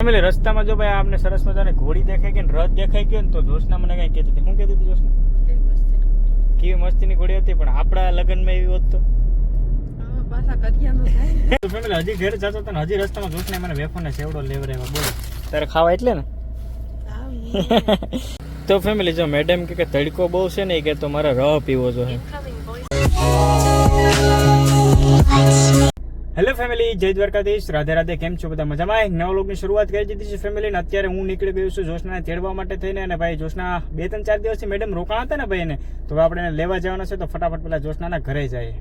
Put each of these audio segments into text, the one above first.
Family રસ્તામાં જો ભાઈ આપને સરસ મજાની ઘોડી દેખાઈ ગઈ ને રથ દેખાઈ ગયો ને તો જોશના મને કઈ કહેતી હતી. શું કહેતી હતી જોશના? કેવી મસ્તી કેવી મસ્તીની ઘોડી હતી પણ આપણા લગ્નમાં એવી હોત તો? હજી ઘેર જતો હતો હજી રસ્તામાં જોશને મને વેફો ને સેવડો લેવરાવ્યા બોલો. તારે ખાવા એટલે ને? તો ફેમિલી જો મેડમ કે કે તડકો બહુ છે ને એ કે તો મારે રહ પીવો જોઈએ. હેલો ફેમિલી જય દ્વારકાધીશ. રાધે રાધે, કેમ છો બધા મજામાં? એક નવા લોકની શરૂઆત કરી દીધી છે ફેમિલી ને. અત્યારે હું નીકળી ગયો છું જોશનાને તેડવા માટે થઈને અને ભાઈ જોશના બે ત્રણ ચાર દિવસથી મેડમ રોકાણ હતા ને ભાઈ તો આપણે લેવા જવાના છે, તો ફટાફટ પેલા જોશનાના ઘરે જઈએ.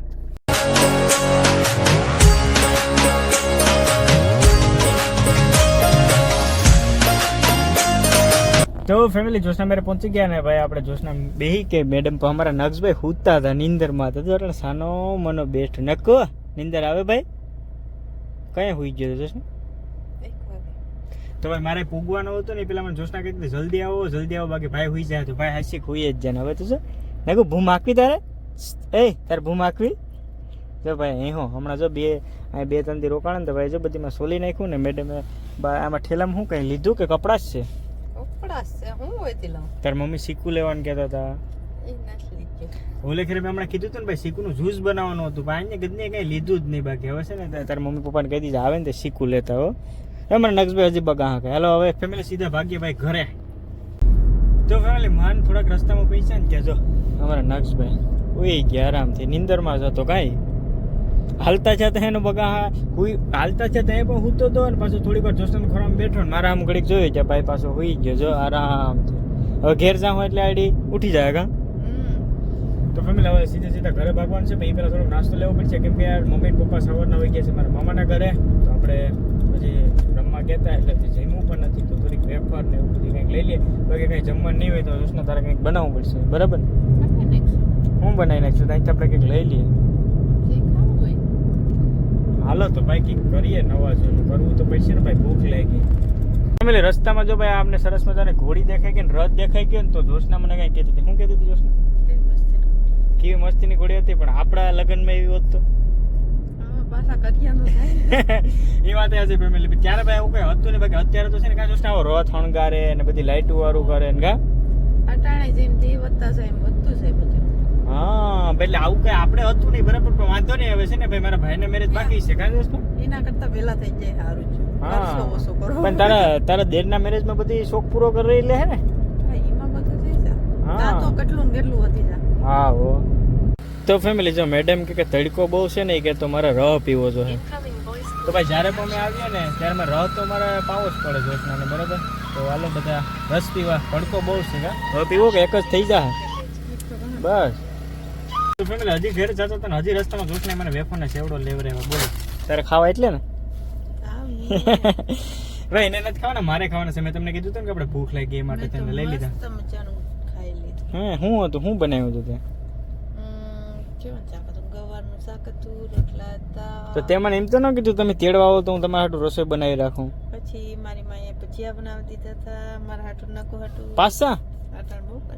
તો ફેમિલી જોશના મેરે પહોંચી ગયા ને ભાઈ આપણે જોશના બેહી કે મેડમ તો અમારા નક્ષભાઈ હુતા હતા, નીંદરમાં. તો સાનો મનો બેસ્ટ નક નીંદર આવે ભાઈ? કયા હુઈ ગયો જોશના. તો ભાઈ મારે પૂગવાનો હતો ને પેલા મને જોશના કહી દીધું જલ્દી આવો જલ્દી આવો. બાકી ભાઈ હુઈ જાય તો ભાઈ હાસી હુઈ જ જાય હવે તો શું? નાખું ભૂમ આખવી તારે? એ તારે ભૂમ આખવી જો ભાઈ અહીં હો હમણાં જો બે અહીં બે ત્રણ દી રોકાણ ને તો ભાઈ જો બધીમાં સોલી નાખ્યું ને મેડમે બા- આમાં ઠેલામાં શું કંઈ લીધું કે કપડાં જ છે? કપડાં છે હું હોય તારી મમ્મી સીકું લેવાનું કહેતા હતા. એ ઓલે ખેરે મેં હમણાં કીધું હતું ને ભાઈ શીકુનું જ્યુસ બનાવવાનું હતું. ભાઈ અહીંયા ગદને કંઈ લીધું જ નહીં બાકી. હવે છે ને તાર- મમ્મી પપ્પાને કહી દીધા, આવે ને તે શીકું લેતા હો. અમારા નક્ષભાઈ હજી બગા હા. હેલો, હવે ફેમિલી સીધા ભાગ્ય ભાઈ ઘરે. તો ફેમિલી માન થોડાક રસ્તામાં પૈસા ને કહેજો. અમારા નક્ષભાઈ ઉઈ ગયા આરામથી. નીંદરમાં જતો કાંઈ? હાલતા જતા એનો બગા હુઈ, હાલતા જતા એ પણ હૂતો તો અને પાછો થોડીક વાર જોશન ખોરામાં બેઠો ને, મારા આમ ઘડીક જોયું કે ભાઈ પાછો હોઈ ગયો, જો આરામથી. હવે ઘેર જાઉં એટલે આડી ઉઠી જાય, કા. તો ફેમિલી, હવે સીધે સીધા ઘરે ભાગવાનું છે. પણ એ પહેલાં થોડોક નાસ્તો લેવો પડશે. કેમ કે યાર, મમ્મી પપ્પા સવારના વહી ગયા છે મારા મામાના ઘરે. તો આપણે પછી રમવા કહેતા એટલે જમવું પણ નથી. તો થોડીક વેફર ને એવું બધું કંઈક લઈ લઈએ. બાકી કંઈ જમવાનું નહીં હોય તો જોશના તારે કંઈક બનાવવું પડશે. બરાબર? હું બનાવી નાખશું. ત્યાંથી આપણે કંઈક લઈ લઈએ. જે હાલો, તો ભાઈ કંઈક કરીએ નવા જૂનું કરવું તો પડશે ને ભાઈ, ભૂખ લાગી. ફેમિલી, રસ્તામાં જો ભાઈ આપને સરસ મજાને ઘોડી દેખાઈ ગઈ ને, રથ દેખાઈ ગયો ને, તો જોશના મને કંઈ કહેતી હતી. શું કહેતી હતી જોશના? કેવી મસ્તીની ઘોડી. હતી પણ આપણા લગ્નમાં એવી હોત તો. એ વાત એ હજી ફેમિલી ત્યારે ભાઈ એવું કઈ હતું ને બાકી અત્યારે તો છે ને કાંઈ જોશના આવો રથ શણગારે ને બધી લાઈટો વાળું કરે ને કા? અટાણે જેમ જે વધતા છે એમ વધતું જાય બધું. હા એટલે આવું કઈ આપણે હતું નહીં બરાબર? પણ વાંધો નહીં હવે છે ને ભાઈ મારા ભાઈના મેરેજ બાકી છે કાંઈ દોસ્તો એના કરતા પહેલા થઈ જાય સારું છે. હા. પણ તારા તારા દેરના મેરેજમાં બધી શોખ પૂરો કરી લે હે ને? એમાં બધું થઈ જાય. હા. તો કેટલું કેટલું વધી જાય. હા હો. તો ફેમિલી જો મેડમ કે તડકો બહુ છે ને એ કે તો મારે રહ પીવો જોઈએ. તો ભાઈ જ્યારે પણ મેં આવ્યો ને ત્યારે મારે રહ તો મારે પાવો જ પડે જોશનાને બરાબર? તો હાલો બધા રસ પીવા. તડકો બહુ છે હવે પીવો કે એક જ થઈ જાય? બસ. તો ફેમિલી હજી ઘેર જતો હતો ને હજી રસ્તામાં જોશને મને વેફોને સેવડો લેવરાવ્યા બોલો. તારે ખાવા એટલે ને. ભાઈ એને નથી ખાવાના? મારે ખાવાના છે. મેં તમને કીધું હતું ને કે આપણે ભૂખ લાગી એ માટે મેં તેને લઈ લીધા. હું હતું? હું બનાવ્યું હતું ત્યાં હમ, કેવું શાક હતું ગવારનું શાક હતું રોટલા હતા તો તે મને એમ તો ન કીધું તમે તેડવા આવો તો હું તમારા હાટું રસોઈ બનાવી રાખું. પછી મારી માએ ભજીયા બનાવી દીધા હતા મારા હાટું નકો હાટું પાસા આટાણ બહુ કરે.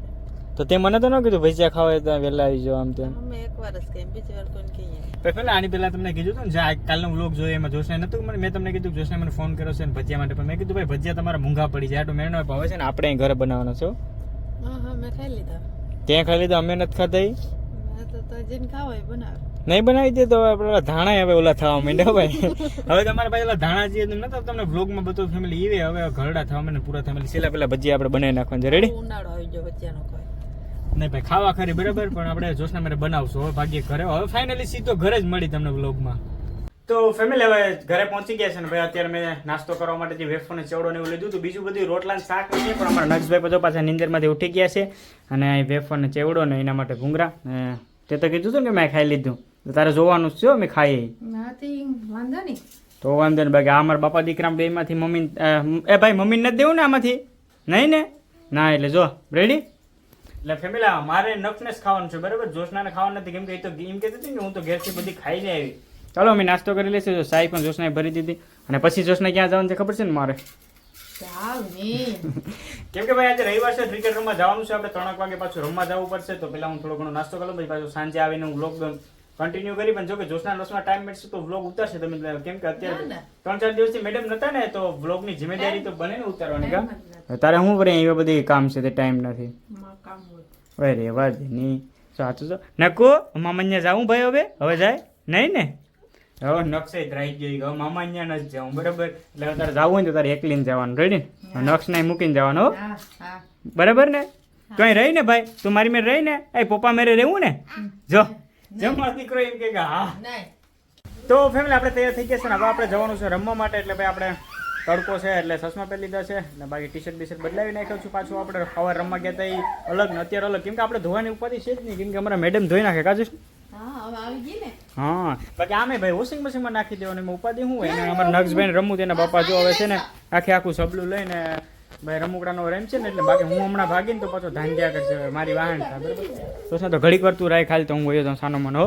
તો તે મને તો ન કીધું ભજીયા ખાવા તો વહેલા આવી જાઓ આમ તેમ. અમે એક વાર જ કેમ બીજી વાર કોઈને કહીએ નહીં. પેલા આની પહેલા તમને કીધું હતું ને જે આ કાલનો વ્લોગ જોયો એમાં જોશને નતું મને મેં તમને કીધું જોશે જોશને મને ફોન કર્યો છે ને ભજીયા માટે પણ મેં કીધું ભાઈ ભજીયા તમારા મૂંઘા પડી જાય. આટલું મેં ભાવે છે ને આપણે ઘરે બનાવવાનો છે હા. હા મેં ખાઈ લીધા. ત્યાં ખાઈ લીધા અમે નથી ખાધા ઈ. મેં તો તો જેને ખાવા હોય એ બનાવે. નહીં બનાવી દે તો હવે ધાણા હવે ઓલા થવા માંડ્યા ભાઈ. હવે તમારા ભાઈ ઓલા ધાણા જે નતા તમને વ્લોગમાં બધું ફેમિલી ઈવે હવે ઘરડા થવા માંડે પૂરા ફેમિલી છેલ્લા પેલા ભજીયા આપણે બનાવી નાખવાનું છે. રેડી ઉનાળો આવી ગયો ભજીયાનો કોઈ. નહીં ભાઈ ખાવા ખરી બરાબર પણ આપણે જોશના મારે બનાવશું હવે ભાગ્ય ઘરે. હવે ફાઇનલી સીધો ઘરે જ મળી તમને વ્લોગમાં તો ફેમિલી હવે ઘરે પહોંચી ગયા છે ને ભાઈ અત્યારે મેં નાસ્તો કરવા માટે જે વેફર ને ચેવડો ને એવું લીધું હતું બીજું બધું રોટલા ને શાક નથી પણ અમારા નક્ષભાઈ બધો પાછા નીંદરમાંથી ઉઠી ગયા છે. અને અહીં વેફર ને ચેવડો ને એના માટે ભૂંગરા ને તે તો કીધું હતું ને કે મેં ખાઈ લીધું. તો તારે જોવાનું જ છે હો, મેં ખાઈ નાથી વાંધો નહીં. તો વાંધો ને બાકી આ અમારા બાપા દીકરા બે માંથી મમ્મી એ ભાઈ મમ્મીને નથી દેવું ને આમાંથી? નહીં ને? ના એટલે જો રેડી એટલે ફેમિલી મારે નખને જ ખાવાનું છે બરાબર? જોશનાને ખાવાનું નથી કેમ કે એ તો એમ કહેતી હતી ને હું તો ઘેરથી બધી ખાઈને આવી. ચાલો અમે નાસ્તો કરી લઈશું. જો સાઈ પણ જોશનાએ ભરી દીધી. અને પછી જોશના ક્યાં જવાનું છે ખબર છે ને મારે? કેમ કે ભાઈ આજે રવિવાર છે ક્રિકેટ રમવા જવાનું છે. આપણે ત્રણક વાગે પાછું રમવા જવું પડશે. તો પેલા હું થોડો ઘણો નાસ્તો કરું પછી પાછું સાંજે આવીને હું વ્લોગ કન્ટિન્યુ કરી પણ જો કે જોશના લોસમાં ટાઈમ મળશે તો વ્લોગ ઉતારશે. તમે કેમ કે અત્યારે ના, ના. ત્રણ ચાર દિવસથી મેડમ નતા ને તો વ્લોગની જિમ્મેદારી તો બને ને ઉતારવાની કા? તારે શું કરે એવા બધી કામ છે તે ટાઈમ નથી. માં કામ હોય. અરે રેવા નહીં સાચું તો નકો મામા જાવું ભાઈ હવે? હવે જાય? નહીં ને? હવે નક્ષે જ રહી ગઈ હવે મામા અહીંયા નથી જવું બરાબર? એટલે તારે જવું હોય ને તો તારે એકલીને જવાનું. રેડી નક્ષ ને મૂકીને જવાનું બરાબર ને? અહીં રહી ને ભાઈ? તું મારી મેરે રહી ને? એ પપ્પા મેરે રહેવું ને? જો. જમવા દીકરો એમ કે કે હા. તો ફેમિલી આપણે તૈયાર થઈ ગયા છે ને. હવે આપણે જવાનું છે રમવા માટે. એટલે ભાઈ આપણે તડકો છે એટલે ચશ્મા પહેરી લીધા છે. ને બાકી ટી શર્ટ બીશર્ટ બદલાવી નાખ્યો છું પાછું આપણે. સવાર રમવા ગયા હતા એ અલગ ને અત્યારે અલગ. કેમ કે આપણે ધોવાની ઉપાધિ છે જ નહીં. કેમ કે અમારા મેડમ ધોઈ નાખે. કાજુ હા બાકી આમે ભાઈ વોશિંગ મશીનમાં નાખી દેવાનું એમાં ઉપાધિ હું એને. અમારા નક્ષભાઈને રમવું તેના પપ્પા જો આવે છે ને આખે આખું સબલું લઈને ભાઈ રમુકડાનો રેમ છે ને એટલે બાકી હું હમણાં ભાગીને તો પાછો ધાંધ્યા કરશે મારી વાહન થાય બરાબર? તો તો ઘડીક વાર તું રાય ખાલી તો હું ગયો તો સાનો મનો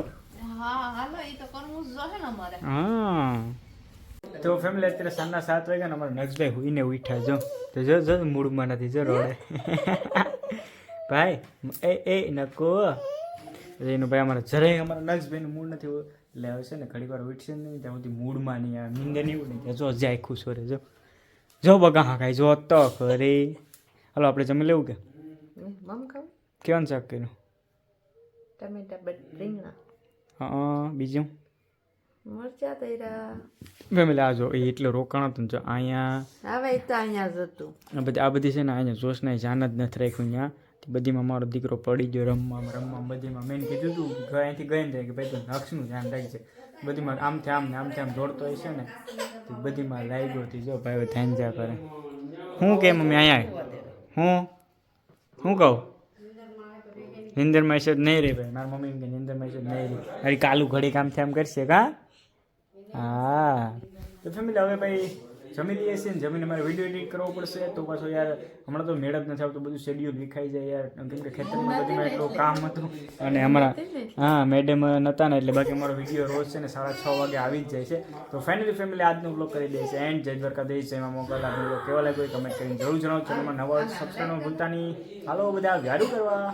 હા. તો ફેમિલી અત્યારે સાંજના સાત વાગ્યા ને અમારા નક્ષભાઈ હુઈને ઉઠ્યા જો. તો જો જો મૂડમાં નથી જો રોડે. ભાઈ એ એ નકો. એનું ભાઈ અમારા જરાય અમારા નક્ષભાઈનું મૂડ નથી એટલે હવે છે ને ઘણી વાર ઉઠશે નહીં ત્યાં સુધી મૂડમાં નહીં આવે નીંદર નહીં ઉડે જો જાય ખુશ વરે જો. જો બગા હા ખાઈ જો તો ખરી. હાલો આપણે જમી લેવું કે? કેવાનું શાક કર્યું? ટમેટા રીંગણા. હા બીજું? મરચા તૈરા ફેમિલી આ જો એ એટલે રોકાણ હતું જો અહીંયા હવે તો અહીંયા જ હતું. આ બધી આ બધી છે ને અહીંયા જોશના જાન જ નથી રાખ્યું તે બધીમાં મારો દીકરો પડી ગયો રમવામાં રમવામાં. બધીમાં મેં કીધું હતું અહીંથી ગઈ ને કે ભાઈ તું નક્ષનું ધ્યાન રાખજે. બધીમાં આમથી આમ ને આમથી આમ દોડતો હશે ને, તો બધીમાં લાગ્યો હતી જો ભાઈ ધ્યાન જા કરે. હું કે મમ્મી અહીંયા હું? હું કહું? નિંદરમાં છે નહીં રે ભાઈ. મારા મમ્મી કે નિંદરમાં છે નહીં રે અરે કાલું ઘડી કામથી આમ કરશે કા? હા. તો ફેમિલી, હવે ભાઈ જમી લઈએ છીએ ને જમીને મારે વીડિયો એડિટ કરવો પડશે. તો પાછો યાર હમણાં તો મેળ જ નથી આવતું બધું શેડ્યુલ વિખાઈ જાય યાર. કેમ કે ખેતરમાં બધીમાં એટલું કામ હતું. અને અમારા હા મેડમ નહોતા ને એટલે બાકી અમારો વીડિયો રોજ છે ને સાડા છ વાગે આવી જ જાય છે. તો ફાઇનલી ફેમિલી આજનો બ્લોગ કરી દે છે. એન્ડ જય છે એમાં મોકલ આજનો બ્લોગ કેવો લાગ્યો કમેન્ટ કરીને જરૂર જણાવો ચેનલમાં નવા સબસ્ક્રાઈબ ભૂલતા નહીં. હાલો બધા વ્યારું કરવા.